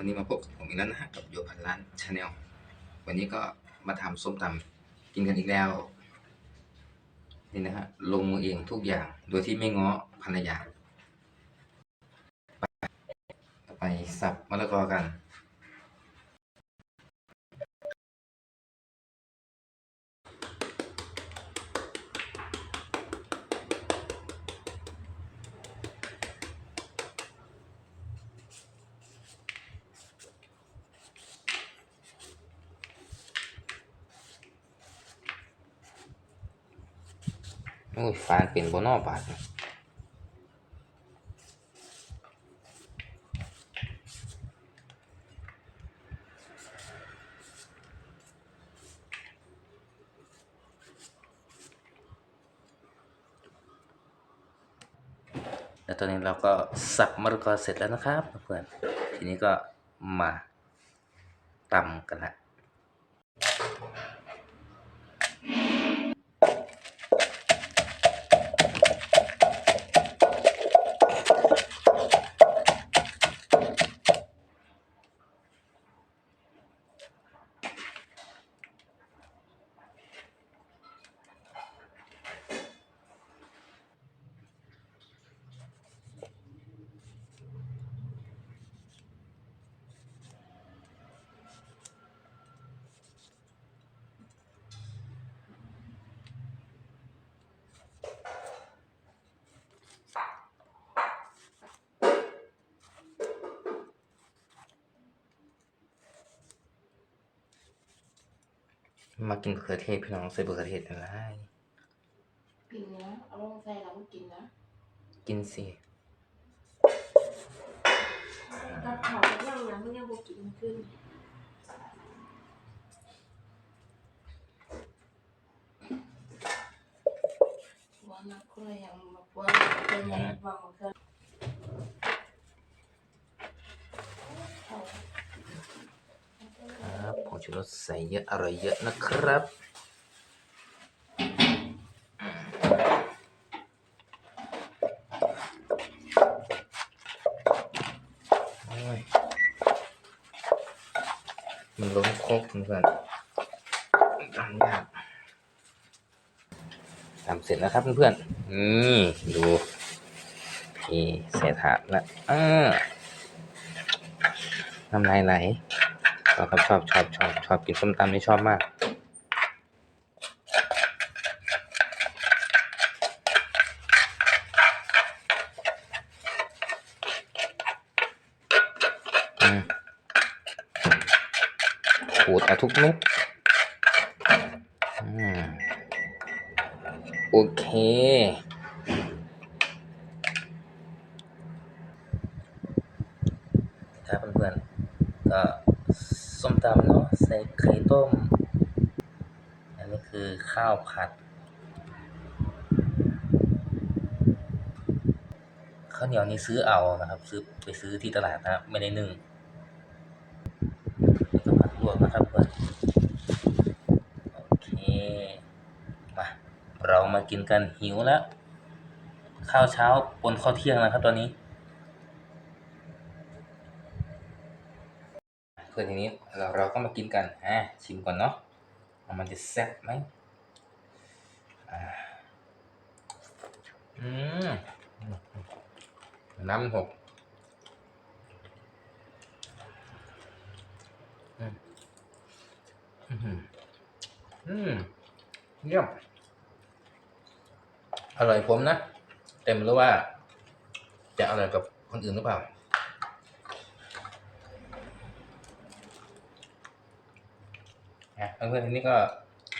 วันนี้มาพบกับผมอีกแล้วนะฮะกับโยพันล้านชาแนลวันนี้ก็มาทำส้มตำกินกันอีกแล้ว นี่นะฮะลงมือเองทุกอย่างโดยที่ไม่ง้อภรรยาไปไปสับมะละกอกัน โอ้ยฟานเป็นบนอบาดนี่แล้วตอนนี้เราก็สับมะละกอเสร็จแล้วนะครับเพื่อนทีนี้ก็มาตำกันละ มากินมะเขือเทศพี่น้องใส่มะเขือเทศอะไรกินนะ เอาลงใส่แล้วก็กินนะ กินสิกับเขาวกับย่างนะมันยังบ่กินขึ้นว่านักคนละอย่างมาว่าเป็นยังว่ามันก็เอา ชูรสใส่เยอะอร่อยเยอะนะครับมันล้นโคกเพื่อนทำยากทำเสร็จแล้วครับเพื่อนๆนี่ดูนี่ใส่ถาดแล้วอ่าน้ำลายไหล อบครับชอบชอบชอบชอบกินส้มตำนี่ชอบมากอืมขูดเอาทุกเม็ดอืมโอเค ครับเพื่อนๆก็ ส้มตำเนาะใส่ไข่ต้ม อันนี้คือข้าวผัด ข้าวเหนียวนี่ซื้อเอานะครับ ซื้อไปซื้อที่ตลาดนะไม่ได้นึ่งนี่ก็ผัดลวกนะครับเพื่อนโอเคมาเรามากินกันหิวแล้ว ข้าวเช้าปนข้าวเที่ยงนะครับตอนนี้ พื่อทีนี้เราเราก็มากินกันอ่าชิมก่อนเนาะมันจะแซ่บไหมอืมน้ำหกอืมอืมอืมเยี่ยมอร่อยผมนะ เต็มรู้ว่า จะอร่อยกับคนอื่นหรือเปล่า นะเพื่อนๆทีนี้ก็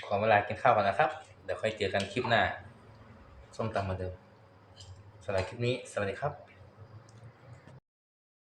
ขอเวลากินข้าวก่อนนะครับ เดี๋ยวค่อยเจอกันคลิปหน้า ส้มตำเหมือนเดิมสำหรับคลิปนี้ สวัสดีครับ